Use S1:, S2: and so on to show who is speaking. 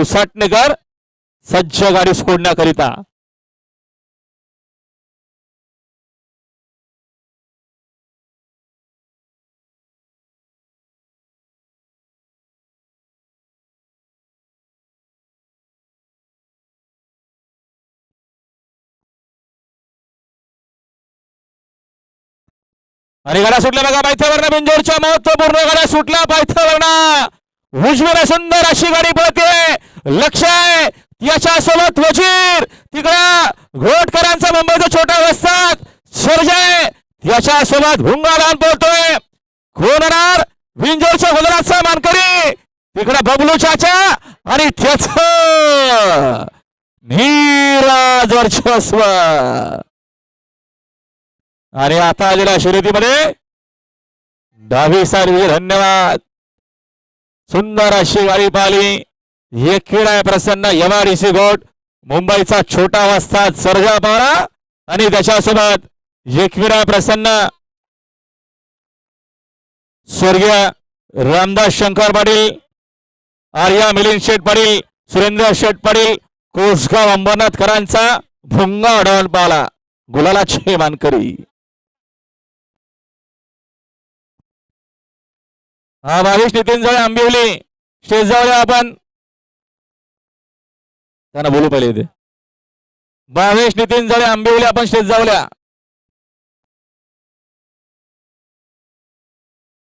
S1: उसाटणेकर सज्ज गाडी सोडण्याकरिता. आणि गाड्या सुटल्या बघा पायथ्यावरनं बिंजोरच्या महत्त्वपूर्ण गाड्या सुटल्या पायथ्यावरनं उजवीला सुंदर अशी गाडी पळते लक्ष आहे. याच्यासोबत वजीर. तिकडं घोटकरांचा मुंबईचा छोटा वस्तात. सर्जय याच्यासोबत भुंगा लहान पळतोय. कोण विंजोरच्या गुजरातचा मानकरी. तिकडं बबलू चाचा आणि त्याच नीराज वर्चस्व. आणि आता आलेल्या शर्यतीमध्ये डावी सारवी धन्यवाद. सुंदर अशी गाडी पाहिली. हे खेळ आहे प्रसन्न एमआरडीसी गोट मुंबईचा छोटा वाजता सर्जा पारा आणि त्याच्यासोबत एकविरा प्रसन्न. स्वर्गीय रामदास शंकर पाटील आर्या मिलिंद शेठ पाटील सुरेंद्र शेठ पाटील कोसगाव अंबरनाथकरांचा भुंगा अडवण पाला गुलालाचे मानकरी. हा भावेश नितीन जवळ आंबिवली. स्टेज जवळ आपण. त्यांना बोलू पाहिजे इथे. भावेश नितीन जवळ आंबिवली आपण स्टेज जाऊल्या